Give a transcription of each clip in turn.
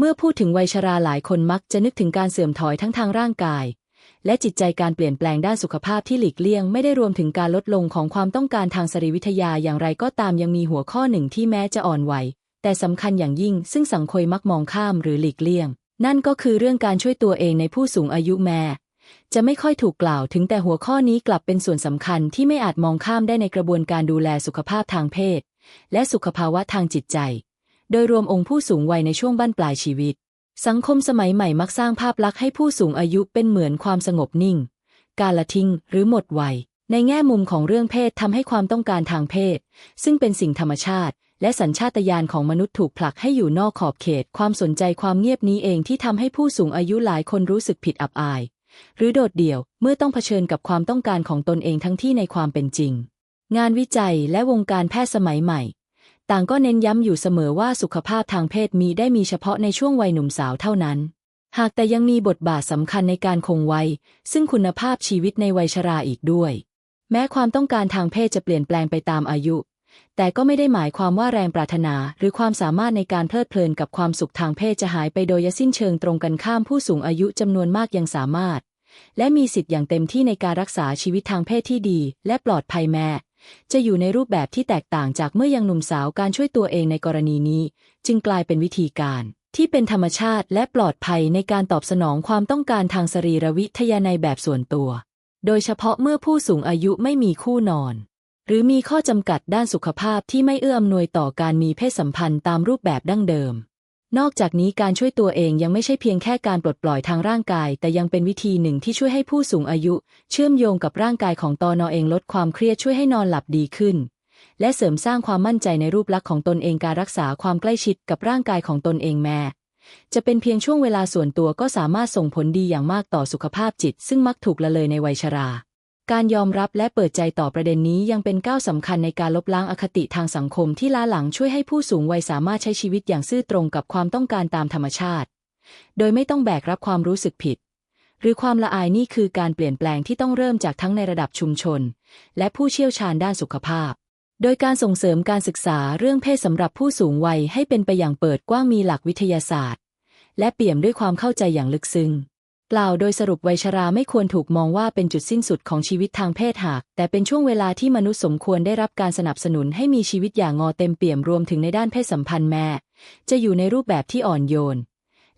เมื่อพูดถึงวัยชราหลายคนมักจะนึกถึงการเสื่อมถอยทั้งทางร่างกาย และจิตใจการเปลี่ยนแปลงด้านสุขภาพที่หลีกเลี่ยง ไม่ได้รวมถึงการลดลงของความต้องการทางสรีวิทยาอย่างไรก็ตามยังมีหัวข้อหนึ่งที่แม้จะอ่อนไหวแต่สำคัญอย่างยิ่งซึ่งสังคมมักมองข้ามหรือหลีกเลี่ยง นั่นก็คือเรื่องการช่วยตัวเองในผู้สูงอายุแม่จะไม่ค่อยถูกกล่าวถึงแต่หัวข้อนี้กลับเป็นส่วนสำคัญที่ไม่อาจมองข้ามได้ในกระบวนการดูแลสุขภาพทางเพศ และสุขภาวะทางจิตใจ โดยรวมองค์ผู้สูงวัยในช่วงบั้นปลายชีวิต สังคมสมัยใหม่มักสร้างภาพลักษณ์ให้ผู้สูงอายุเป็นเหมือนความสงบนิ่ง การละทิ้งหรือหมดวัย ในแง่มุมของเรื่องเพศทำให้ความต้องการทางเพศ ซึ่งเป็นสิ่งธรรมชาติ และสัญชาตญาณของมนุษย์ถูกผลักให้อยู่นอกขอบเขต ความสนใจความเงียบนี้เองที่ทำให้ผู้สูงอายุหลายคนรู้สึกผิดอับอาย หรือโดดเดี่ยวเมื่อต้องเผชิญกับความต้องการของตนเองทั้งที่ในความเป็นจริง งานวิจัยและวงการแพทย์สมัยใหม่ ต่างก็เน้นย้ำอยู่เสมอว่าสุขภาพทางเพศมีได้มีเฉพาะในช่วงวัยหนุ่มสาวเท่านั้น หากแต่ยังมีบทบาทสำคัญในการคงไวัยซึ่งคุณภาพชีวิตในวัยชราอีกด้วย แม้ความต้องการทางเพศจะเปลี่ยนแปลงไปตามอายุ แต่ก็ไม่ได้หมายความว่าแรงปรารถนาหรือความสามารถในการเพลิดเพลินกับความสุขทางเพศจะหายไปโดยสิ้นเชิงตรงกันข้ามผู้สูงอายุจำนวนมากยังสามารถ และมีสิทธิ์อย่างเต็มที่ในการรักษาชีวิตทางเพศที่ดี และปลอดภัยแม้ จะอยู่ในรูปแบบที่แตกต่างจากเมื่อยังหนุ่มสาวการช่วยตัวเองในกรณีนี้ จึงกลายเป็นวิธีการที่เป็นธรรมชาติและปลอดภัยในการตอบสนองความต้องการทางสรีรวิทยาในแบบส่วนตัว โดยเฉพาะเมื่อผู้สูงอายุไม่มีคู่นอน หรือมีข้อจำกัดด้านสุขภาพที่ไม่เอื้ออำนวยต่อการมีเพศสัมพันธ์ตามรูปแบบดั้งเดิม นอกจากนี้การช่วยตัวเองยังไม่ใช่เพียงแค่การปลดปล่อยทางร่างกาย แต่ยังเป็นวิธีหนึ่งที่ช่วยให้ผู้สูงอายุ เชื่อมโยงกับร่างกายของตอนอเองลดความเครียดช่วยให้นอนหลับดีขึ้น และเสริมสร้างความมั่นใจในรูปลักษณ์ของตนเองการรักษาความใกล้ชิดกับร่างกายของตนเองแม้จะเป็นเพียงช่วงเวลาส่วนตัวก็สามารถส่งผลดีอย่างมากต่อสุขภาพจิต ซึ่งมักถูกละเลยในวัยชรา การยอมรับและเปิดใจต่อประเด็นนี้ยังเป็นก้าวสำคัญในการลบล้างอคติทางสังคมที่ล้าหลังช่วยให้ผู้สูงวัยสามารถใช้ชีวิตอย่างซื่อตรงกับความต้องการตามธรรมชาติ โดยไม่ต้องแบกรับความรู้สึกผิด หรือความละอายนี่คือการเปลี่ยนแปลงที่ต้องเริ่มจากทั้งในระดับชุมชน และผู้เชี่ยวชาญด้านสุขภาพ โดยการส่งเสริมการศึกษาเรื่องเพศสำหรับผู้สูงวัยให้เป็นไปอย่างเปิดกว้างมีหลักวิทยาศาสตร์ และเปี่ยมด้วยความเข้าใจอย่างลึกซึ้ง กล่าวโดยสรุปวัยชราไม่ควรถูกมองว่าเป็นจุดสิ้นสุดของชีวิตทางเพศหาก แต่เป็นช่วงเวลาที่มนุษย์สมควรได้รับการสนับสนุนให้มีชีวิตอย่างงอเต็มเปี่ยมรวมถึงในด้านเพศสัมพันธ์แม่ จะอยู่ในรูปแบบที่อ่อนโยน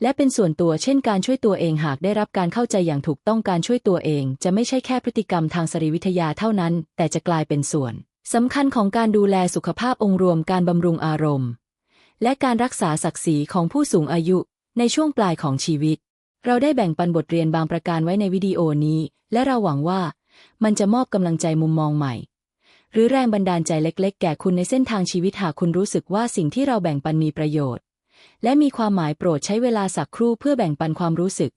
และเป็นส่วนตัวเช่นการช่วยตัวเองหากได้รับการเข้าใจอย่างถูกต้องการช่วยตัวเอง จะไม่ใช่แค่พฤติกรรมทางสรีวิทยาเท่านั้น แต่จะกลายเป็นส่วนสำคัญของการดูแลสุขภาพองค์รวมการบำรุงอารมณ์ และการรักษาศักดิ์ศรีของผู้สูงอายุในช่วงปลายของชีวิต เราได้แบ่งปันบทเรียนบางประการไว้ในวิดีโอนี้ และเราหวังว่า มันจะมอบกำลังใจมุมมองใหม่ หรือแรงบันดาลใจเล็กๆ แก่คุณในเส้นทางชีวิตหากคุณรู้สึกว่าสิ่งที่เราแบ่งปันมีประโยชน์ และมีความหมายโปรดใช้เวลาสักครู่เพื่อแบ่งปันความรู้สึก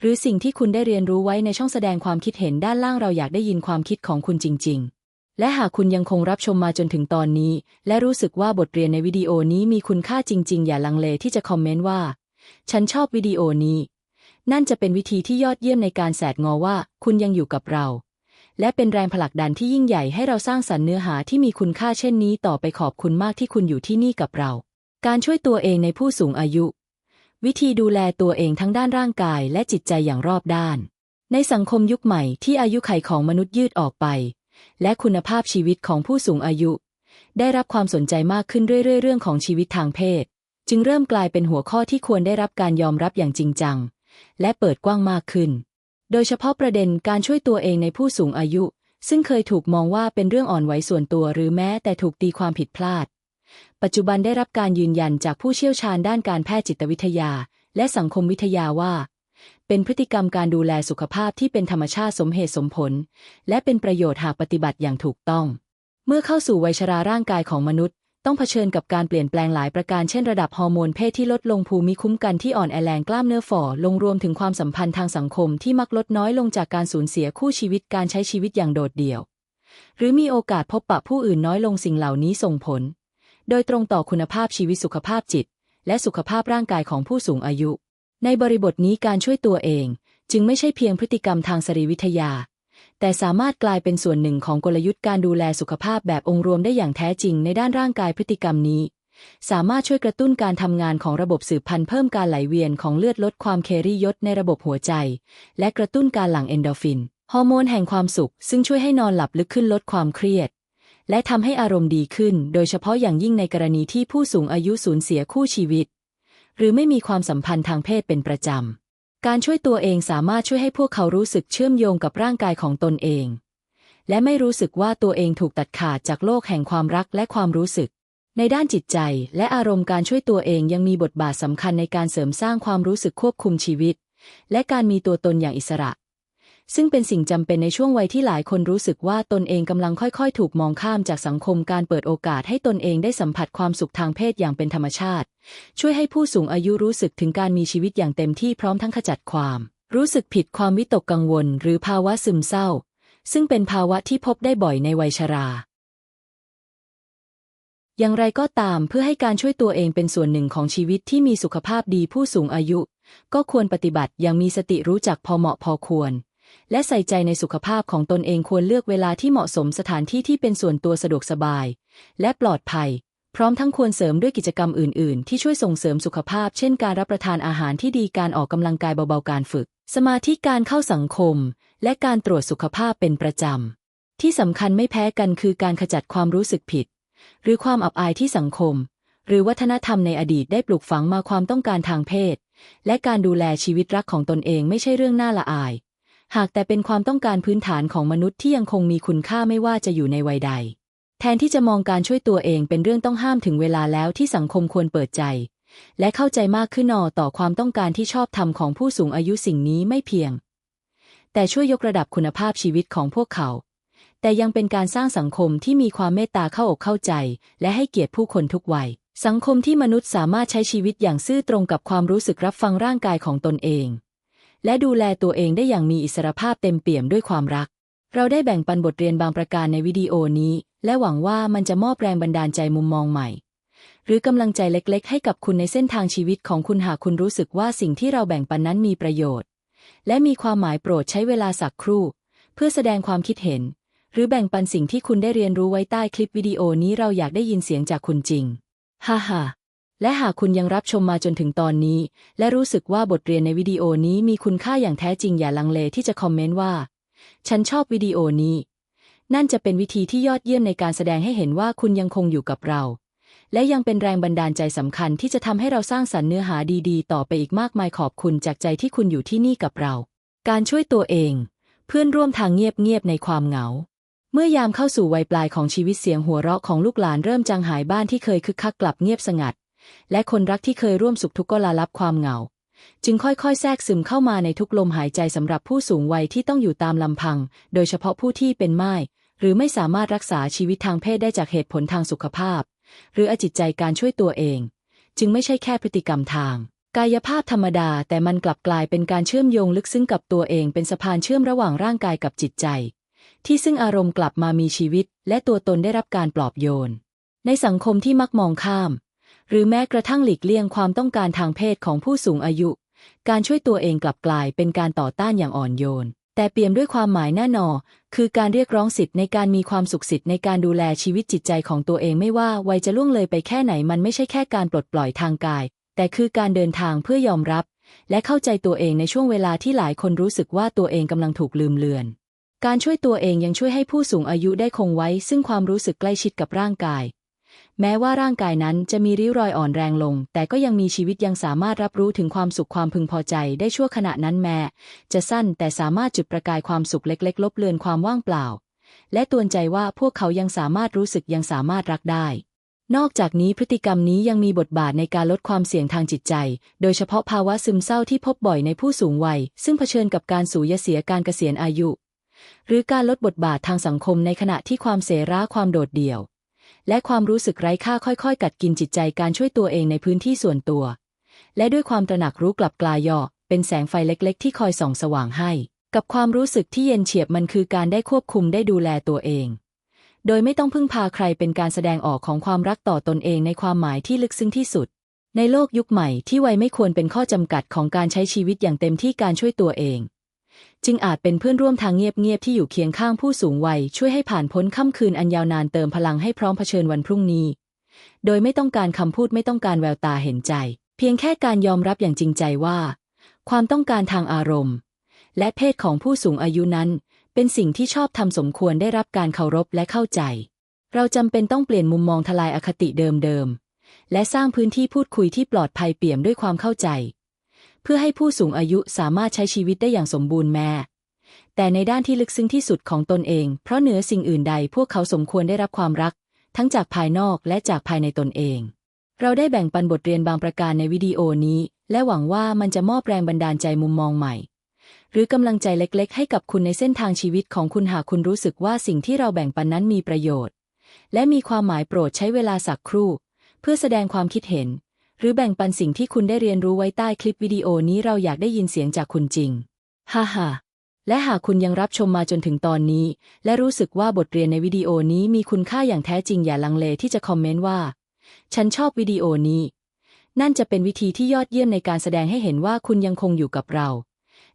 หรือสิ่งที่คุณได้เรียนรู้ไว้ในช่องแสดงความคิดเห็นด้านล่างเราอยากได้ยินความคิดของคุณจริง ๆ และหากคุณยังคงรับชมมาจนถึงตอนนี้ และรู้สึกว่าบทเรียนในวิดีโอนี้มีคุณค่าจริง ๆ อย่าลังเลที่จะคอมเมนต์ว่า ฉันชอบวิดีโอนี้ นั่นจะเป็นวิธีที่ยอดเยี่ยมในการแสดงอว่า คุณยังอยู่กับเรา และเป็นแรงผลักดันที่ยิ่งใหญ่ให้เราสร้างสรรค์เนื้อหาที่มีคุณค่าเช่นนี้ต่อไปขอบคุณมากที่คุณอยู่ที่นี่กับเรา การช่วยตัวเองในผู้สูงอายุ วิธีดูแลตัวเองทั้งด้านร่างกายและจิตใจอย่างรอบด้าน ในสังคมยุคใหม่ที่อายุไขของมนุษย์ยืดออกไป และคุณภาพชีวิตของผู้สูงอายุ ได้รับความสนใจมากขึ้นเรื่อยๆเรื่องของชีวิตทางเพศ จึงเริ่มกลายเป็นหัวข้อที่ควรได้รับการยอมรับอย่างจริงจัง และเปิดกว้างมากขึ้น โดยเฉพาะประเด็นการช่วยตัวเองในผู้สูงอายุ ซึ่งเคยถูกมองว่าเป็นเรื่องอ่อนไหวส่วนตัวหรือแม้แต่ถูกตีความผิดพลาด ปัจจุบันได้รับการยืนยันจากผู้เชี่ยวชาญด้านการแพทย์จิตวิทยา และสังคมวิทยาว่า เป็นพฤติกรรมการดูแลสุขภาพที่เป็นธรรมชาติสมเหตุสมผล และเป็นประโยชน์หากปฏิบัติอย่างถูกต้อง เมื่อเข้าสู่วัยชราร่างกายของมนุษย์ ต้องเผชิญกับการเปลี่ยนแปลงหลายประการเช่นระดับฮอร์โมนเพศที่ลดลงภูมิคุ้มกันที่อ่อนแอแรงกล้ามเนื้อฝ่อลงรวมถึงความสัมพันธ์ทางสังคมที่มักลดน้อยลงจากการสูญเสียคู่ชีวิตการใช้ชีวิตอย่างโดดเดี่ยว หรือมีโอกาสพบปะผู้อื่นน้อยลงสิ่งเหล่านี้ส่งผล โดยตรงต่อคุณภาพชีวิตสุขภาพจิต และสุขภาพร่างกายของผู้สูงอายุ ในบริบทนี้การช่วยตัวเอง จึงไม่ใช่เพียงพฤติกรรมทางสรีวิทยา แต่สามารถกลายเป็นส่วนหนึ่งของกลยุทธ์การดูแลสุขภาพแบบองค์รวมได้อย่างแท้จริงในด้านร่างกายพฤติกรรมนี้ สามารถช่วยกระตุ้นการทำงานของระบบสืบพันธุ์เพิ่มการไหลเวียนของเลือดลดความเครียดในระบบหัวใจ และกระตุ้นการหลั่งเอนโดฟิน ฮอร์โมนแห่งความสุข ซึ่งช่วยให้นอนหลับลึกขึ้นลดความเครียด และทำให้อารมณ์ดีขึ้น โดยเฉพาะอย่างยิ่งในกรณีที่ผู้สูงอายุสูญเสียคู่ชีวิต หรือไม่มีความสัมพันธ์ทางเพศเป็นประจำ การช่วยตัวเองสามารถช่วยให้พวกเขารู้สึกเชื่อมโยงกับร่างกายของตนเอง และไม่รู้สึกว่าตัวเองถูกตัดขาดจากโลกแห่งความรักและความรู้สึก ในด้านจิตใจและอารมณ์การช่วยตัวเองยังมีบทบาทสำคัญในการเสริมสร้างความรู้สึกควบคุมชีวิต และการมีตัวตนอย่างอิสระ ซึ่งเป็นสิ่งจำเป็นในช่วงวัยที่หลายคนรู้สึกว่าตนเองกำลังค่อยๆ ถูกมองข้ามจากสังคมการเปิดโอกาสให้ตนเองได้สัมผัสความสุขทางเพศอย่างเป็นธรรมชาติ ช่วยให้ผู้สูงอายุรู้สึกถึงการมีชีวิตอย่างเต็มที่พร้อมทั้งขจัดความ รู้สึกผิดความวิตกกังวล หรือภาวะซึมเศร้า ซึ่งเป็นภาวะที่พบได้บ่อยในวัยชราอย่างไรก็ตามเพื่อให้การช่วยตัวเองเป็นส่วนหนึ่งของชีวิตที่มีสุขภาพดีผู้สูงอายุ ก็ควรปฏิบัติอย่างมีสติรู้จักพอเหมาะพอควร และใส่ใจในสุขภาพของตนเองควรเลือกเวลาที่เหมาะสมสถานที่ที่เป็นส่วนตัวสะดวกสบาย และปลอดภัย พร้อมทั้งควรเสริมด้วยกิจกรรมอื่น ๆ ที่ช่วยส่งเสริมสุขภาพ เช่น การรับประทานอาหารที่ดีการออกกำลังกายเบา ๆ การฝึก สมาธิการเข้าสังคม และการตรวจสุขภาพเป็นประจำ ที่สำคัญไม่แพ้กันคือการขจัดความรู้สึกผิด หรือความอับอายที่สังคม หรือวัฒนธรรมในอดีตได้ปลูกฝังมาความต้องการทางเพศ และการดูแลชีวิตรักของตนเองไม่ใช่เรื่องน่าละอาย หากแต่เป็นความต้องการพื้นฐานของมนุษย์ที่ยังคงมีคุณค่าไม่ว่าจะอยู่ในวัยใด แทนที่จะมองการช่วยตัวเองเป็นเรื่องต้องห้ามถึงเวลาแล้วที่สังคมควรเปิดใจ และเข้าใจมากขึ้นนอต่อความต้องการที่ชอบธรรมของผู้สูงอายุสิ่งนี้ไม่เพียง แต่ช่วยยกระดับคุณภาพชีวิตของพวกเขา แต่ยังเป็นการสร้างสังคมที่มีความเมตตาเข้าอกเข้าใจ และให้เกียรติผู้คนทุกวัย สังคมที่มนุษย์สามารถใช้ชีวิตอย่างซื่อตรงกับความรู้สึกรับฟังร่างกายของตนเอง และดูแลตัวเองได้อย่างมีอิสรภาพเต็มเปี่ยมด้วยความรัก เราได้แบ่งปันบทเรียนบางประการในวิดีโอนี้ และหวังว่ามันจะมอบแรงบันดาลใจมุมมองใหม่ หรือกำลังใจเล็กๆ ให้กับคุณในเส้นทางชีวิตของคุณหากคุณรู้สึกว่าสิ่งที่เราแบ่งปันนั้นมีประโยชน์ และมีความหมายโปรดใช้เวลาสักครู่ เพื่อแสดงความคิดเห็น หรือแบ่งปันสิ่งที่คุณได้เรียนรู้ไว้ใต้คลิปวิดีโอนี้เราอยากได้ยินเสียงจากคุณจริง ฮ่าฮ่า และหากคุณยังรับชมมาจนถึงตอนนี้ และรู้สึกว่าบทเรียนในวิดีโอนี้มีคุณค่าอย่างแท้จริงอย่าลังเลที่จะคอมเมนต์ว่า ฉันชอบวิดีโอนี้ นั่นจะเป็นวิธีที่ยอดเยี่ยมในการแสดงให้เห็นว่าคุณยังคงอยู่กับเรา และยังเป็นแรงบันดาลใจสำคัญที่จะทำให้เราสร้างสรรค์เนื้อหาดีๆ ต่อไปอีกมากมายขอบคุณจากใจที่คุณอยู่ที่นี่กับเรา การช่วยตัวเอง เพื่อนร่วมทางเงียบๆในความเหงาเมื่อยามเข้าสู่วัยปลายของชีวิตเสียงหัวเราะของลูกหลานเริ่มจางหายบ้านที่เคยคึกคักกลับเงียบสงัด และคนรักที่เคยร่วมสุขทุกข์ก็ลาลับความเหงา จึงค่อยๆ แทรกซึมเข้ามาในทุกลมหายใจสำหรับผู้สูงวัยที่ต้องอยู่ตามลำพัง โดยเฉพาะผู้ที่เป็นไม่ายหรือไม่สามารถรักษาชีวิตทางเพศได้จากเหตุผลทางสุขภาพ หรืออจิตใจการช่วยตัวเอง จึงไม่ใช่แค่พฤติกรรมทาง กายภาพธรรมดา แต่มันกลับกลายเป็นการเชื่อมโยงลึกซึ้งกับตัวเองเป็นสะพานเชื่อมระหว่างร่างกายกับจิตใจ ที่ซึ่งอารมณ์กลับมามีชีวิต และตัวตนได้รับการปลอบโยน ในสังคมที่มักมองข้าม หรือแม้กระทั่งหลีกเลี่ยงความต้องการทางเพศของผู้สูงอายุ การช่วยตัวเองกลับกลายเป็นการต่อต้านอย่างอ่อนโยน แต่เปี่ยมด้วยความหมายแน่นอคือการเรียกร้องสิทธิ์ในการมีความสุขสิทธิ์ในการดูแลชีวิตจิตใจของตัวเองไม่ว่าวัยจะล่วงเลยไปแค่ไหนมันไม่ใช่แค่การปลดปล่อยทางกาย แต่คือการเดินทางเพื่อยอมรับ และเข้าใจตัวเองในช่วงเวลาที่หลายคนรู้สึกว่าตัวเองกำลังถูกลืมเลือนการช่วยตัวเองยังช่วยให้ผู้สูงอายุได้คงไว้ ซึ่งความรู้สึกใกล้ชิดกับร่างกาย แม้ว่าร่างกายนั้นจะมีริ้วรอยอ่อนแรงลง แต่ก็ยังมีชีวิตยังสามารถรับรู้ถึงความสุขความพึงพอใจได้ชั่วขณะนั้นแม้ จะสั้นแต่สามารถจุดประกายความสุขเล็กๆ ลบเลือนความว่างเปล่า และตือนใจว่าพวกเขายังสามารถรู้สึกยังสามารถรักได้ นอกจากนี้พฤติกรรมนี้ยังมีบทบาทในการลดความเสี่ยงทางจิตใจ โดยเฉพาะภาวะซึมเศร้าที่พบบ่อยในผู้สูงวัย ซึ่งเผชิญกับการสูญเสียการเกษียณอายุ หรือการลดบทบาททางสังคมในขณะที่ความเสร้าความโดดเดี่ยว และความรู้สึกไร้ค่าค่อยๆ กัดกินจิตใจการช่วยตัวเองในพื้นที่ส่วนตัว และด้วยความตระหนักรู้กลับกลายย่อเป็นแสงไฟเล็กๆ ที่คอยส่องสว่างให้ กับความรู้สึกที่เย็นเฉียบมันคือการได้ควบคุมได้ดูแลตัวเอง โดยไม่ต้องพึ่งพาใครเป็นการแสดงออกของความรักต่อตนเองในความหมายที่ลึกซึ้งที่สุด ในโลกยุคใหม่ที่วัยไม่ควรเป็นข้อจำกัดของการใช้ชีวิตอย่างเต็มที่การช่วยตัวเอง จึงอาจเป็นเพื่อนร่วมทางเงียบๆที่อยู่เคียงข้างผู้สูงวัย ช่วยให้ผ่านพ้นค่ำคืนอันยาวนานเติมพลังให้พร้อมเผชิญวันพรุ่งนี้ โดยไม่ต้องการคำพูดไม่ต้องการแววตาเห็นใจ เพียงแค่การยอมรับอย่างจริงใจว่า ความต้องการทางอารมณ์ และเพศของผู้สูงอายุนั้น เป็นสิ่งที่ชอบทำสมควรได้รับการเคารพและเข้าใจ เราจำเป็นต้องเปลี่ยนมุมมองทลายอคติเดิมๆและสร้างพื้นที่พูดคุยที่ปลอดภัยเปี่ยมด้วยความเข้าใจ พื่อให้ผู้สูงอายุสามารถใช้ชีวิตได้อย่างสมบูรณ์แม้แต่ในด้านที่ลึกซึ้งที่สุดของตนเอง เพราะเหนือสิ่งอื่นใดพวกเขาสมควรได้รับความรัก ทั้งจากภายนอกและจากภายในตนเอง เราได้แบ่งปันบทเรียนบางประการในวิดีโอนี้ และหวังว่ามันจะมอบแรงบันดาลใจมุมมองใหม่ หรือกำลังใจเล็กๆ ให้กับคุณในเส้นทางชีวิตของคุณหากคุณรู้สึกว่าสิ่งที่เราแบ่งปันนั้นมีประโยชน์ และมีความหมายโปรดใช้เวลาสักครู่ เพื่อแสดงความคิดเห็น หรือแบ่งปันสิ่งที่คุณได้เรียนรู้ไว้ใต้คลิปวิดีโอนี้เราอยากได้ยินเสียงจากคุณจริง ฮ่าฮ่าและหากคุณยังรับชมมาจนถึงตอนนี้ และรู้สึกว่าบทเรียนในวิดีโอนี้มีคุณค่าอย่างแท้จริงอย่าลังเลที่จะคอมเมนต์ว่า ฉันชอบวิดีโอนี้ นั่นจะเป็นวิธีที่ยอดเยี่ยมในการแสดงให้เห็นว่าคุณยังคงอยู่กับเรา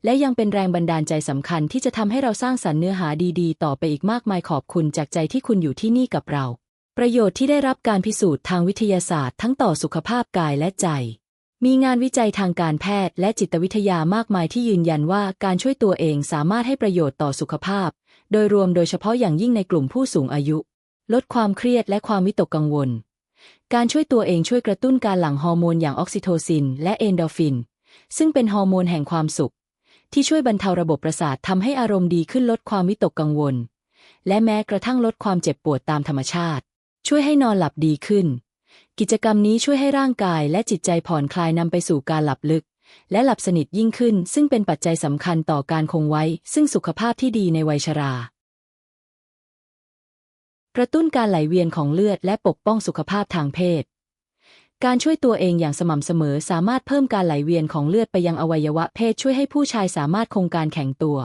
และยังเป็นแรงบันดาลใจสำคัญที่จะทำให้เราสร้างสรรค์เนื้อหาดีๆ ต่อไปอีกมากมายขอบคุณจากใจที่คุณอยู่ที่นี่กับเรา ประโยชน์ที่ได้รับการพิสูจน์ทางวิทยาศาสตร์ทั้งต่อสุขภาพกายและใจ มีงานวิจัยทางการแพทย์และจิตวิทยามากมายที่ยืนยันว่าการช่วยตัวเองสามารถให้ประโยชน์ต่อสุขภาพ โดยรวมโดยเฉพาะอย่างยิ่งในกลุ่มผู้สูงอายุ ลดความเครียดและความวิตกกังวล การช่วยตัวเองช่วยกระตุ้นการหลั่งฮอร์โมนอย่างออกซิโทซิน และเอนโดฟิน ซึ่งเป็นฮอร์โมนแห่งความสุข ที่ช่วยบรรเทาระบบประสาททำให้อารมณ์ดีขึ้นลดความวิตกกังวล และแม้กระทั่งลดความเจ็บปวดตามธรรมชาติ ช่วยให้นอนหลับดีขึ้น กิจกรรมนี้ช่วยให้ร่างกายและจิตใจผ่อนคลายนำไปสู่การหลับลึก และหลับสนิทยิ่งขึ้น ซึ่งเป็นปัจจัยสำคัญต่อการคงไว้ ซึ่งสุขภาพที่ดีในวัยชรา กระตุ้นการไหลเวียนของเลือดและปกป้องสุขภาพทางเพศการช่วยตัวเองอย่างสม่ำเสมอสามารถเพิ่มการไหลเวียนของเลือดไปยังอวัยวะเพศช่วยให้ผู้ชายสามารถคงการแข็งตัว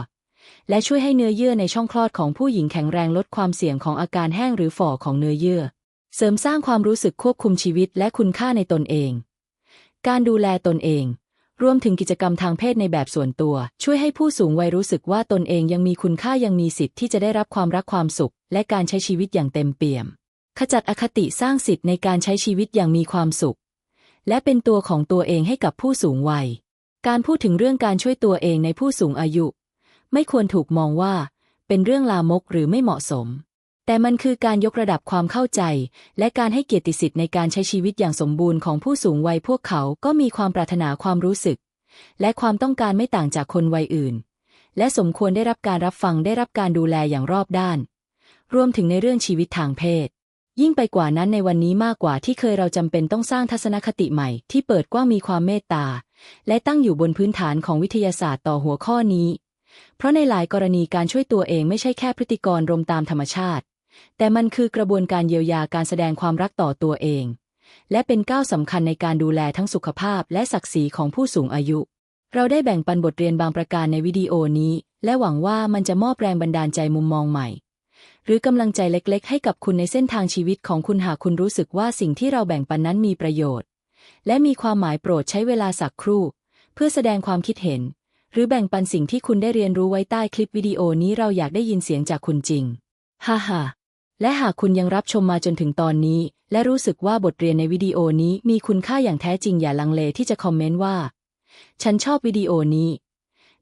และช่วยให้เนื้อเยื่อในช่องคลอดของผู้หญิงแข็งแรงลดความเสี่ยงของอาการแห้งหรือฝ่อของเนื้อเยื่อ เสริมสร้างความรู้สึกควบคุมชีวิตและคุณค่าในตนเอง การดูแลตนเอง รวมถึงกิจกรรมทางเพศในแบบส่วนตัว ช่วยให้ผู้สูงวัยรู้สึกว่าตนเองยังมีคุณค่ายังมีสิทธิ์ที่จะได้รับความรักความสุข และการใช้ชีวิตอย่างเต็มเปี่ยม ขจัดอคติสร้างสิทธิ์ในการใช้ชีวิตอย่างมีความสุข และเป็นตัวของตัวเองให้กับผู้สูงวัยการพูดถึงเรื่องการช่วยตัวเองในผู้สูงอายุ ไม่ควรถูกมองว่า เป็นเรื่องลามกหรือไม่เหมาะสม แต่มันคือการยกระดับความเข้าใจ และการให้เกียรติสิทธิ์ในการใช้ชีวิตอย่างสมบูรณ์ของผู้สูงวัยพวกเขาก็มีความปรารถนาความรู้สึก และความต้องการไม่ต่างจากคนวัยอื่น และสมควรได้รับการรับฟังได้รับการดูแลอย่างรอบด้าน รวมถึงในเรื่องชีวิตทางเพศยิ่งไปกว่านั้นในวันนี้มากกว่าที่เคยเราจำเป็นต้องสร้างทัศนคติใหม่ที่เปิดกว้างมีความเมตตา และตั้งอยู่บนพื้นฐานของวิทยาศาสตร์ต่อหัวข้อนี้ เพราะในหลายกรณีการช่วยตัวเองไม่ใช่แค่พฤติกรรมตามธรรมชาติ แต่มันคือกระบวนการเยียวยาการแสดงความรักต่อตัวเอง และเป็นก้าวสำคัญในการดูแลทั้งสุขภาพและศักดิ์ศรีของผู้สูงอายุ เราได้แบ่งปันบทเรียนบางประการในวิดีโอนี้ และหวังว่ามันจะมอบแรงบันดาลใจมุมมองใหม่ หรือกำลังใจเล็กๆ ให้กับคุณในเส้นทางชีวิตของคุณหากคุณรู้สึกว่าสิ่งที่เราแบ่งปันนั้นมีประโยชน์ และมีความหมายโปรดใช้เวลาสักครู่ เพื่อแสดงความคิดเห็น หรือแบ่งปันสิ่งที่คุณได้เรียนรู้ไว้ใต้คลิปวิดีโอนี้เราอยากได้ยินเสียงจากคุณจริง ฮ่าฮ่าและหากคุณยังรับชมมาจนถึงตอนนี้ และรู้สึกว่าบทเรียนในวิดีโอนี้มีคุณค่าอย่างแท้จริงอย่าลังเลที่จะคอมเมนต์ว่า ฉันชอบวิดีโอนี้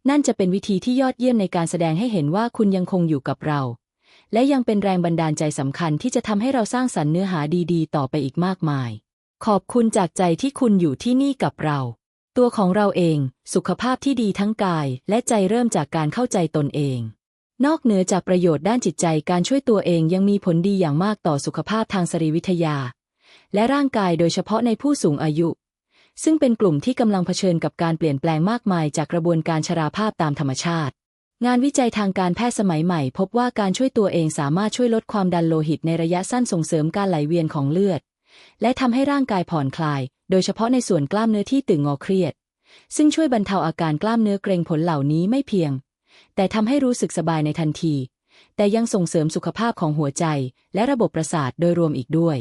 นั่นจะเป็นวิธีที่ยอดเยี่ยมในการแสดงให้เห็นว่าคุณยังคงอยู่กับเรา และยังเป็นแรงบันดาลใจสำคัญที่จะทำให้เราสร้างสรรค์เนื้อหาดีๆ ต่อไปอีกมากมาย ขอบคุณจากใจที่คุณอยู่ที่นี่กับเรา ตัวของเราเอง สุขภาพที่ดีทั้งกาย และใจเริ่มจากการเข้าใจตนเอง นอกเหนือจากประโยชน์ด้านจิตใจการช่วยตัวเองยังมีผลดีอย่างมากต่อสุขภาพทางสรีวิทยา และร่างกายโดยเฉพาะในผู้สูงอายุ ซึ่งเป็นกลุ่มที่กำลังเผชิญกับการเปลี่ยนแปลงมากมายจากกระบวนการชราภาพตามธรรมชาติ งานวิจัยทางการแพทย์สมัยใหม่ พบว่าการช่วยตัวเองสามารถช่วยลดความดันโลหิตในระยะสั้นส่งเสริมการไหลเวียนของเลือดและทำให้ร่างกายผ่อนคลาย โดยเฉพาะในส่วนกล้ามเนื้อที่ตึงงอเครียด ซึ่งช่วยบรรเทาอาการกล้ามเนื้อเกร็งผลเหล่านี้ไม่เพียง แต่ทำให้รู้สึกสบายในทันที แต่ยังส่งเสริมสุขภาพของหัวใจ และระบบประสาทโดยรวมอีกด้วย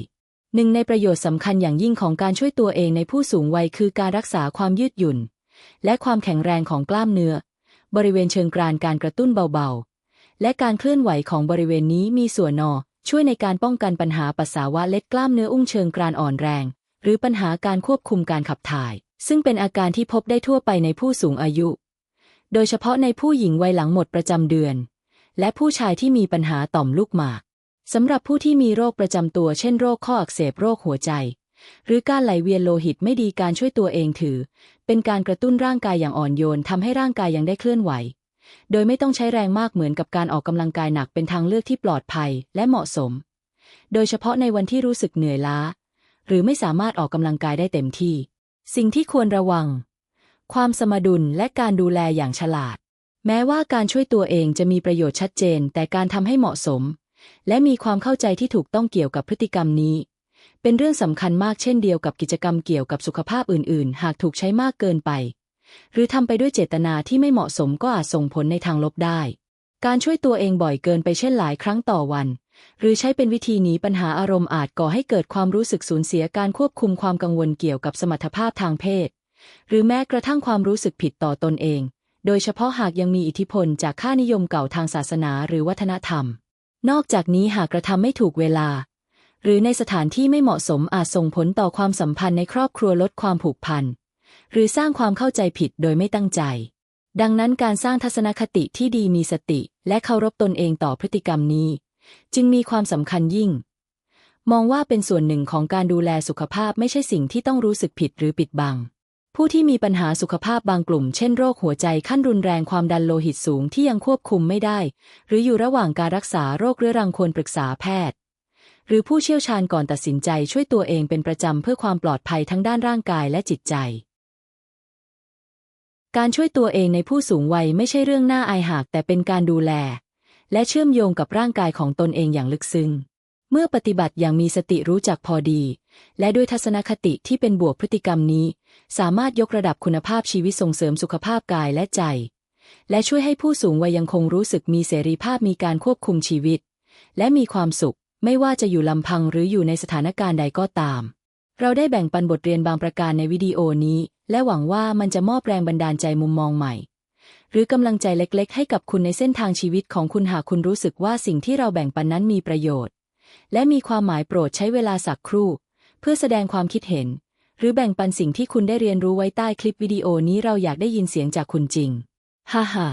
หนึ่งในประโยชน์สำคัญอย่างยิ่งของการช่วยตัวเองในผู้สูงวัยคือการรักษาความยืดหยุ่น และความแข็งแรงของกล้ามเนื้อ บริเวณเชิงกรานการกระตุ้นเบาๆ และการเคลื่อนไหวของบริเวณนี้มีส่วนนอช่วยในการป้องกันปัญหาปัสสาวะเล็ดกล้ามเนื้ออุ้งเชิงกรานอ่อนแรง หรือปัญหาการควบคุมการขับถ่าย ซึ่งเป็นอาการที่พบได้ทั่วไปในผู้สูงอายุ โดยเฉพาะในผู้หญิงวัยหลังหมดประจำเดือน และผู้ชายที่มีปัญหาต่อมลูกหมากสำหรับผู้ที่มีโรคประจำตัว เช่นโรคข้ออักเสบโรคหัวใจ หรือการไหลเวียนโลหิตไม่ดีการช่วยตัวเองถือ เป็นการกระตุ้นร่างกายอย่างอ่อนโยนทำให้ร่างกายยังได้เคลื่อนไหว โดยไม่ต้องใช้แรงมากเหมือนกับการออกกำลังกายหนักเป็นทางเลือกที่ปลอดภัยและเหมาะสม โดยเฉพาะในวันที่รู้สึกเหนื่อยล้า หรือไม่สามารถออกกำลังกายได้เต็มที่ สิ่งที่ควรระวัง ความสมดุลและการดูแลอย่างฉลาด แม้ว่าการช่วยตัวเองจะมีประโยชน์ชัดเจน แต่การทำให้เหมาะสม และมีความเข้าใจที่ถูกต้องเกี่ยวกับพฤติกรรมนี้ เป็นเรื่องสำคัญมากเช่นเดียวกับกิจกรรมเกี่ยวกับสุขภาพอื่น ๆ หากถูกใช้มากเกินไป หรือทำไปด้วยเจตนาที่ไม่เหมาะสมก็อาจส่งผลในทางลบได้ การช่วยตัวเองบ่อยเกินไปเช่นหลายครั้งต่อวัน หรือใช้เป็นวิธีหนีปัญหาอารมณ์อาจก่อให้เกิดความรู้สึกสูญเสียการควบคุมความกังวลเกี่ยวกับสมรรถภาพทางเพศ หรือแม้กระทั่งความรู้สึกผิดต่อตนเอง โดยเฉพาะหากยังมีอิทธิพลจากค่านิยมเก่าทางศาสนาหรือวัฒนธรรม นอกจากนี้หากกระทำไม่ถูกเวลา หรือในสถานที่ไม่เหมาะสมอาจส่งผลต่อความสัมพันธ์ในครอบครัวลดความผูกพัน หรือสร้างความเข้าใจผิดโดยไม่ตั้งใจดังนั้นการสร้างทัศนคติที่ดีมีสติ และเคารพตนเองต่อพฤติกรรมนี้ จึงมีความสำคัญยิ่ง มองว่าเป็นส่วนหนึ่งของการดูแลสุขภาพไม่ใช่สิ่งที่ต้องรู้สึกผิดหรือปิดบัง ผู้ที่มีปัญหาสุขภาพบางกลุ่ม เช่นโรคหัวใจขั้นรุนแรงความดันโลหิตสูงที่ยังควบคุมไม่ได้ หรืออยู่ระหว่างการรักษาโรคเรื้อรังควรปรึกษาแพทย์ หรือผู้เชี่ยวชาญก่อนตัดสินใจช่วยตัวเองเป็นประจำเพื่อความปลอดภัยทั้งด้านร่างกายและจิตใจการช่วยตัวเองในผู้สูงวัยไม่ใช่เรื่องน่าอายหากแต่เป็นการดูแล และเชื่อมโยงกับร่างกายของตนเองอย่างลึกซึ้ง เมื่อปฏิบัติอย่างมีสติรู้จักพอดี และด้วยทัศนคติที่เป็นบวกพฤติกรรมนี้ สามารถยกระดับคุณภาพชีวิตส่งเสริมสุขภาพกายและใจ และช่วยให้ผู้สูงวัยยังคงรู้สึกมีเสรีภาพมีการควบคุมชีวิต และมีความสุข ไม่ว่าจะอยู่ลำพังหรืออยู่ในสถานการณ์ใดก็ตาม เราได้แบ่งปันบทเรียนบางประการในวิดีโอนี้ และหวังว่ามันจะมอบแรงบันดาลใจมุมมองใหม่ รือกำลังใจเล็กๆ ให้กับคุณในเส้นทางชีวิตของคุณหากคุณรู้สึกว่าสิ่งที่เราแบ่งปันนั้นมีประโยชน์ และมีความหมายโปรดใช้เวลาสักครู่ เพื่อแสดงความคิดเห็น หรือแบ่งปันสิ่งที่คุณได้เรียนรู้ไว้ใต้คลิปวิดีโอนี้เราอยากได้ยินเสียงจากคุณจริง ฮ่าฮ่า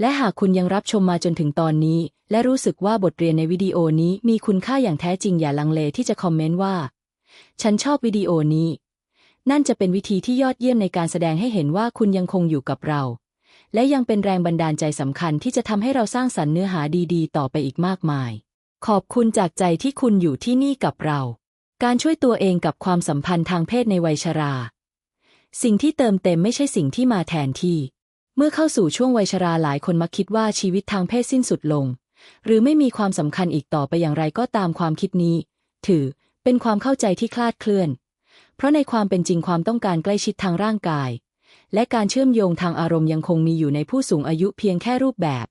และหากคุณยังรับชมมาจนถึงตอนนี้ และรู้สึกว่าบทเรียนในวิดีโอนี้มีคุณค่าอย่างแท้จริงอย่าลังเลที่จะคอมเมนต์ว่า ฉันชอบวิดีโอนี้ นั่นจะเป็นวิธีที่ยอดเยี่ยมในการแสดงให้เห็นว่าคุณยังคงอยู่กับเรา และยังเป็นแรงบันดาลใจสำคัญที่จะทำให้เราสร้างสรรค์เนื้อหาดีๆ ต่อไปอีกมากมาย ขอบคุณจากใจที่คุณอยู่ที่นี่กับเรา การช่วยตัวเองกับความสัมพันธ์ทางเพศในวัยชรา สิ่งที่เติมเต็มไม่ใช่สิ่งที่มาแทนที่ เมื่อเข้าสู่ช่วงวัยชราหลายคนมักคิดว่าชีวิตทางเพศสิ้นสุดลง หรือไม่มีความสำคัญอีกต่อไปอย่างไรก็ตามความคิดนี้ ถือเป็นความเข้าใจที่คลาดเคลื่อน เพราะในความเป็นจริงความต้องการใกล้ชิดทางร่างกาย และการเชื่อมโยงทางอารมณ์ยังคงมีอยู่ในผู้สูงอายุเพียงแค่รูปแบบ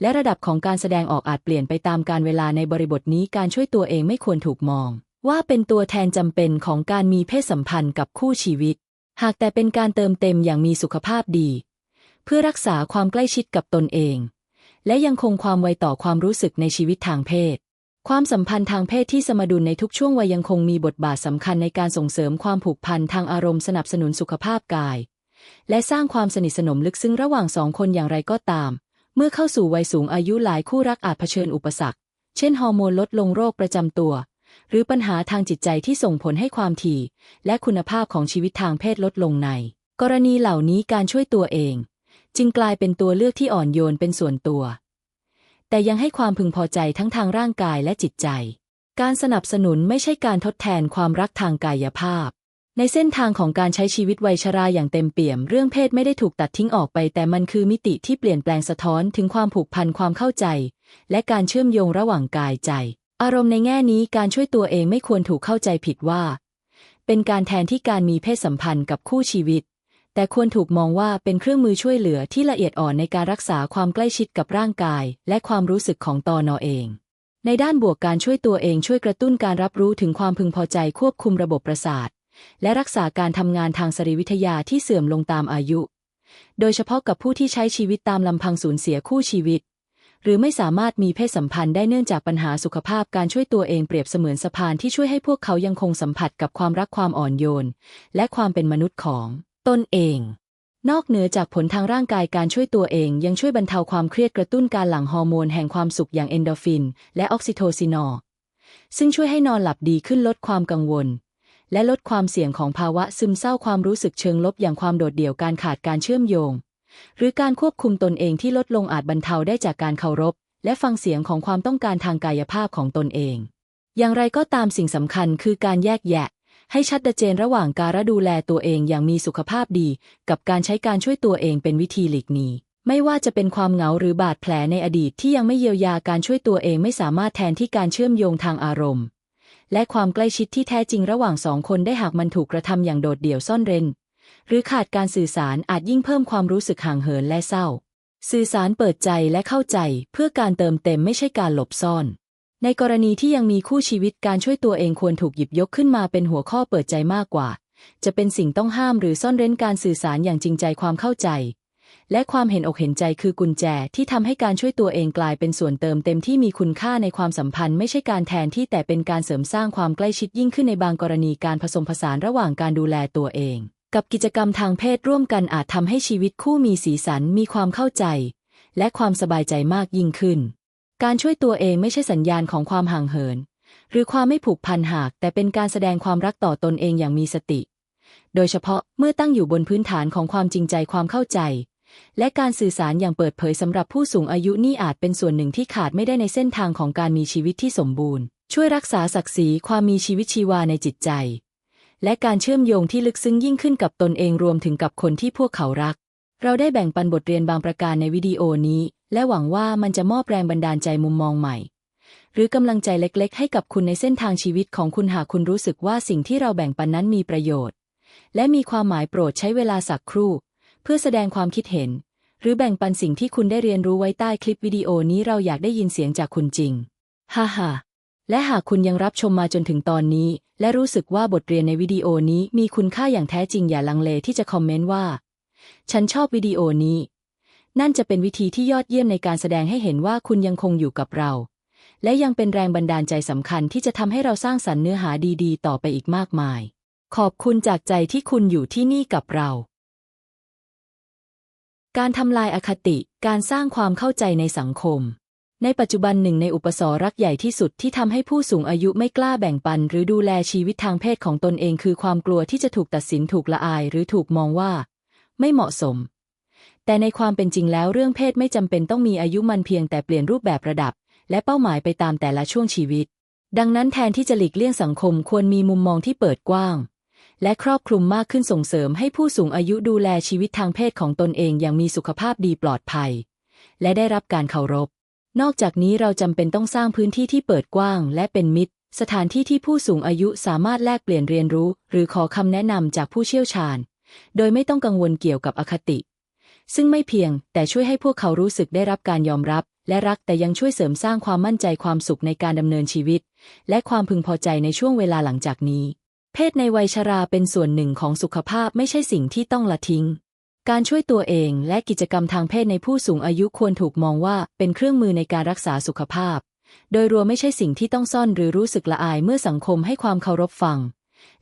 และระดับของการแสดงออกอาจเปลี่ยนไปตามการเวลาในบริบทนี้การช่วยตัวเองไม่ควรถูกมอง ว่าเป็นตัวแทนจำเป็นของการมีเพศสัมพันธ์กับคู่ชีวิต หากแต่เป็นการเติมเต็มอย่างมีสุขภาพดี เพื่อรักษาความใกล้ชิดกับตนเอง และยังคงความไวต่อความรู้สึกในชีวิตทางเพศความสัมพันธ์ทางเพศที่สมดุลในทุกช่วงวัยยังคงมีบทบาทสำคัญในการส่งเสริมความผูกพันทางอารมณ์สนับสนุนสุขภาพกาย และสร้างความสนิทสนมลึกซึ้งระหว่างสองคนอย่างไรก็ตาม เมื่อเข้าสู่วัยสูงอายุหลายคู่รักอาจเผชิญอุปสรรค เช่นฮอร์โมนลดลงโรคประจำตัว หรือปัญหาทางจิตใจที่ส่งผลให้ความถี่ และคุณภาพของชีวิตทางเพศลดลงใน กรณีเหล่านี้การช่วยตัวเอง จึงกลายเป็นตัวเลือกที่อ่อนโยนเป็นส่วนตัว แต่ยังให้ความพึงพอใจทั้งทางร่างกายและจิตใจ การสนับสนุนไม่ใช่การทดแทนความรักทางกายภาพ ในเส้นทางของการใช้ชีวิตวัยชราอย่างเต็มเปี่ยม เรื่องเพศไม่ได้ถูกตัดทิ้งออกไป แต่มันคือมิติที่เปลี่ยนแปลงสะท้อนถึงความผูกพันความเข้าใจ และการเชื่อมโยงระหว่างกายใจ อารมณ์ในแง่นี้การช่วยตัวเองไม่ควรถูกเข้าใจผิดว่า เป็นการแทนที่การมีเพศสัมพันธ์กับคู่ชีวิต แต่ควรถูกมองว่าเป็นเครื่องมือช่วยเหลือที่ละเอียดอ่อนในการรักษาความใกล้ชิดกับร่างกาย และความรู้สึกของตอนอเองในด้านบวกการช่วยตัวเองช่วยกระตุ้นการรับรู้ถึงความพึงพอใจควบคุมระบบประสาท และรักษาการทำงานทางสรีวิทยาที่เสื่อมลงตามอายุ โดยเฉพาะกับผู้ที่ใช้ชีวิตตามลำพังสูญเสียคู่ชีวิต หรือไม่สามารถมีเพศสัมพันธ์ได้เนื่องจากปัญหาสุขภาพการช่วยตัวเองเปรียบเสมือนสะพานที่ช่วยให้พวกเขายังคงสัมผัสกับความรักความอ่อนโยน และความเป็นมนุษย์ของตนเองนอกเหนือจากผลทางร่างกายการช่วยตัวเองยังช่วยบรรเทาความเครียดกระตุ้นการหลั่งฮอร์โมนแห่งความสุขอย่างเอนโดฟิน และออกซิโทซินอลซึ่งช่วยให้นอนหลับดีขึ้นลดความกังวล และลดความเสี่ยงของภาวะซึมเศร้าความรู้สึกเชิงลบอย่างความโดดเดี่ยวการขาดการเชื่อมโยง หรือการควบคุมตนเองที่ลดลงอาจบรรเทาได้จากการเคารพ และฟังเสียงของความต้องการทางกายภาพของตนเอง อย่างไรก็ตามสิ่งสำคัญคือการแยกแยะ ให้ชัดเจนระหว่างการดูแลตัวเองอย่างมีสุขภาพดี กับการใช้การช่วยตัวเองเป็นวิธีหลีกหนีไม่ว่าจะเป็นความเหงาหรือบาดแผลในอดีตที่ยังไม่เยียวยาการช่วยตัวเองไม่สามารถแทนที่การเชื่อมโยงทางอารมณ์ และความใกล้ชิดที่แท้จริงระหว่างสองคนได้หากมันถูกกระทำอย่างโดดเดี่ยวซ่อนเร้นหรือขาดการสื่อสารอาจยิ่งเพิ่มความรู้สึกห่างเหินและเศร้า สื่อสารเปิดใจและเข้าใจเพื่อการเติมเต็มไม่ใช่การหลบซ่อน ในกรณีที่ยังมีคู่ชีวิตการช่วยตัวเองควรถูกหยิบยกขึ้นมาเป็นหัวข้อเปิดใจมากกว่า จะเป็นสิ่งต้องห้ามหรือซ่อนเร้นการสื่อสารอย่างจริงใจความเข้าใจ และความเห็นอกเห็นใจคือกุญแจที่ทำให้การช่วยตัวเองกลายเป็นส่วนเติมเต็มที่มีคุณค่าในความสัมพันธ์ไม่ใช่การแทนที่แต่เป็นการเสริมสร้างความใกล้ชิดยิ่งขึ้นในบางกรณีการผสมผสานระหว่างการดูแลตัวเอง กับกิจกรรมทางเพศร่วมกันอาจทำให้ชีวิตคู่มีสีสันมีความเข้าใจ และความสบายใจมากยิ่งขึ้น การช่วยตัวเองไม่ใช่สัญญาณของความห่างเหิน หรือความไม่ผูกพันหาก แต่เป็นการแสดงความรักต่อตนเองอย่างมีสติ โดยเฉพาะเมื่อตั้งอยู่บนพื้นฐานของความจริงใจความเข้าใจ และการสื่อสารอย่างเปิดเผยสำหรับผู้สูงอายุนี่อาจเป็นส่วนหนึ่งที่ขาดไม่ได้ในเส้นทางของการมีชีวิตที่สมบูรณ์ ช่วยรักษาศักดิ์ศรีความมีชีวิตชีวาในจิตใจ และการเชื่อมโยงที่ลึกซึ้งยิ่งขึ้นกับตนเองรวมถึงกับคนที่พวกเขารัก เราได้แบ่งปันบทเรียนบางประการในวิดีโอนี้ และหวังว่ามันจะมอบแรงบันดาลใจมุมมองใหม่หรือกำลังใจเล็ก ๆ ให้กับคุณในเส้นทางชีวิตของคุณหากคุณรู้สึกว่าสิ่งที่เราแบ่งปันนั้นมีประโยชน์ และมีความหมายโปรดใช้เวลาสักครู่ เพื่อแสดงความคิดเห็น หรือแบ่งปันสิ่งที่คุณได้เรียนรู้ไว้ใต้คลิปวิดีโอนี้เราอยากได้ยินเสียงจากคุณจริง ฮ่าฮ่าและหากคุณยังรับชมมาจนถึงตอนนี้ และรู้สึกว่าบทเรียนในวิดีโอนี้มีคุณค่าอย่างแท้จริงอย่าลังเลที่จะคอมเมนต์ว่า ฉันชอบวิดีโอนี้ นั่นจะเป็นวิธีที่ยอดเยี่ยมในการแสดงให้เห็นว่าคุณยังคงอยู่กับเรา และยังเป็นแรงบันดาลใจสำคัญที่จะทำให้เราสร้างสรรค์เนื้อหาดีๆ ต่อไปอีกมากมาย ขอบคุณจากใจที่คุณอยู่ที่นี่กับเรา การทำลายอคติ การสร้างความเข้าใจในสังคม ในปัจจุบันหนึ่งในอุปสรรคใหญ่ที่สุดที่ทำให้ผู้สูงอายุไม่กล้าแบ่งปัน หรือดูแลชีวิตทางเพศของตนเองคือความกลัวที่จะถูกตัดสินถูกละอาย หรือถูกมองว่า ไม่เหมาะสม แต่ในความเป็นจริงแล้วเรื่องเพศไม่จำเป็นต้องมีอายุมันเพียงแต่เปลี่ยนรูปแบบระดับ และเป้าหมายไปตามแต่ละช่วงชีวิต ดังนั้นแทนที่จะหลีกเลี่ยงสังคมควรมีมุมมองที่เปิดกว้าง และครอบคลุมมากขึ้นส่งเสริมให้ผู้สูงอายุดูแลชีวิตทางเพศของตนเองอย่างมีสุขภาพดีปลอดภัย และได้รับการเคารพ นอกจากนี้เราจำเป็นต้องสร้างพื้นที่ที่เปิดกว้าง และเป็นมิตร สถานที่ที่ผู้สูงอายุสามารถแลกเปลี่ยนเรียนรู้ หรือขอคำแนะนำจากผู้เชี่ยวชาญ โดยไม่ต้องกังวลเกี่ยวกับอคติ ซึ่งไม่เพียง แต่ช่วยให้พวกเขารู้สึกได้รับการยอมรับ และรักแต่ยังช่วยเสริมสร้างความมั่นใจความสุขในการดำเนินชีวิต และความพึงพอใจในช่วงเวลาหลังจากนี้ เพศในวัยชราเป็นส่วนหนึ่งของสุขภาพไม่ใช่สิ่งที่ต้องละทิ้ง การช่วยตัวเองและกิจกรรมทางเพศในผู้สูงอายุควรถูกมองว่าเป็นเครื่องมือในการรักษาสุขภาพ โดยรวมไม่ใช่สิ่งที่ต้องซ่อนหรือรู้สึกละอายเมื่อสังคมให้ความเคารพฟัง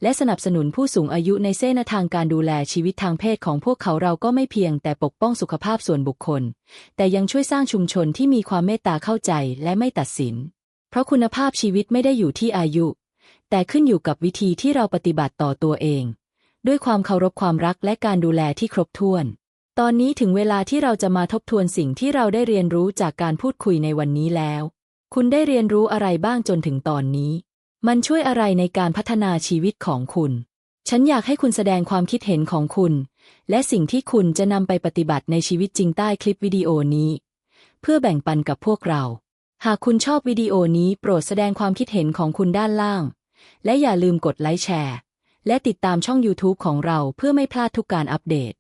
และสนับสนุนผู้สูงอายุในเส้นทางการดูแลชีวิตทางเพศของพวกเขาเราก็ไม่เพียงแต่ปกป้องสุขภาพส่วนบุคคล แต่ยังช่วยสร้างชุมชนที่มีความเมตตาเข้าใจและไม่ตัดสิน เพราะคุณภาพชีวิตไม่ได้อยู่ที่อายุ แต่ขึ้นอยู่กับวิธีที่เราปฏิบัติต่อตัวเอง ด้วยความเคารพความรักและการดูแลที่ครบถ้วน ตอนนี้ถึงเวลาที่เราจะมาทบทวนสิ่งที่เราได้เรียนรู้จากการพูดคุยในวันนี้แล้ว คุณได้เรียนรู้อะไรบ้างจนถึงตอนนี้ มันช่วยอะไรในการพัฒนาชีวิตของคุณ ฉันอยากให้คุณแสดงความคิดเห็นของคุณ และสิ่งที่คุณจะนำไปปฏิบัติในชีวิตจริงใต้คลิปวิดีโอนี้ เพื่อแบ่งปันกับพวกเรา หากคุณชอบวิดีโอนี้โปรดแสดงความคิดเห็นของคุณด้านล่าง และอย่าลืมกดไลค์แชร์ และติดตามช่อง YouTube ของเราเพื่อไม่พลาดทุกการอัปเดต